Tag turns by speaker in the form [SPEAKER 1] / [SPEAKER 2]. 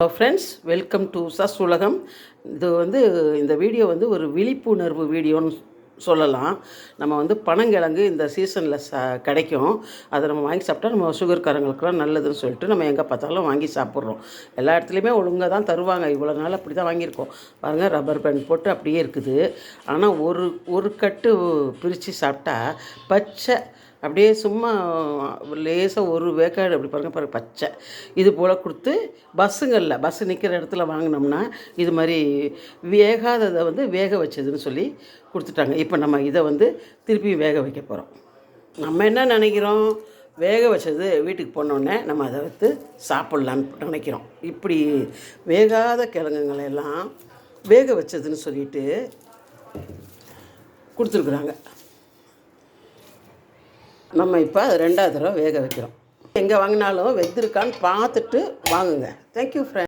[SPEAKER 1] Hello friends welcome to சஸ் உலகம் இது வந்து இந்த வீடியோ வந்து ஒரு விழிப்புணர்வு வீடியோன்னு சொல்லலாம். நம்ம வந்து பனங்கிழங்கு இந்த சீசனில் ச கிடைக்கும். அதை நம்ம வாங்கி சாப்பிட்டா நம்ம சுகர்காரங்களுக்குலாம் நல்லதுன்னு சொல்லிட்டு நம்ம எங்கே பார்த்தாலும் வாங்கி சாப்பிட்றோம். எல்லா இடத்துலையுமே ஒழுங்காக தான் தருவாங்க. இவ்வளோ நாள் அப்படி தான் வாங்கியிருக்கோம். பாருங்கள் ரப்பர் பேண்ட் போட்டு அப்படியே இருக்குது. ஆனால் ஒரு ஒரு கட்டு பிரித்து சாப்பிட்டா பச்சை அப்படியே சும்மா லேசாக ஒரு வேக்காடு அப்படி பாருங்கள் பாருங்கள் பச்சை. இது போல் கொடுத்து பஸ்ஸுங்களில் பஸ்ஸு நிற்கிற இடத்துல வாங்கினோம்னா இது மாதிரி வேகாததை வந்து வேக வச்சதுன்னு சொல்லி கொடுத்துட்டாங்க. இப்போ நம்ம இதை வந்து திருப்பி வேக வைக்க போகிறோம் நம்ம என்ன நினைக்கிறோம்? வேக வச்சது வீட்டுக்கு போனோடனே நம்ம அதை வந்து சாப்பிட்லான்னு நினைக்கிறோம். இப்படி வேகாத கிழங்குங்களை எல்லாம் வேக வச்சதுன்னு சொல்லிட்டு கொடுத்துருக்குறாங்க. நம்ம இப்போ அது ரெண்டாவது தடவை வேக வைக்கிறோம். எங்கே வாங்கினாலும் வெந்திருக்கான்னு பார்த்துட்டு வாங்குங்க. Thank you friend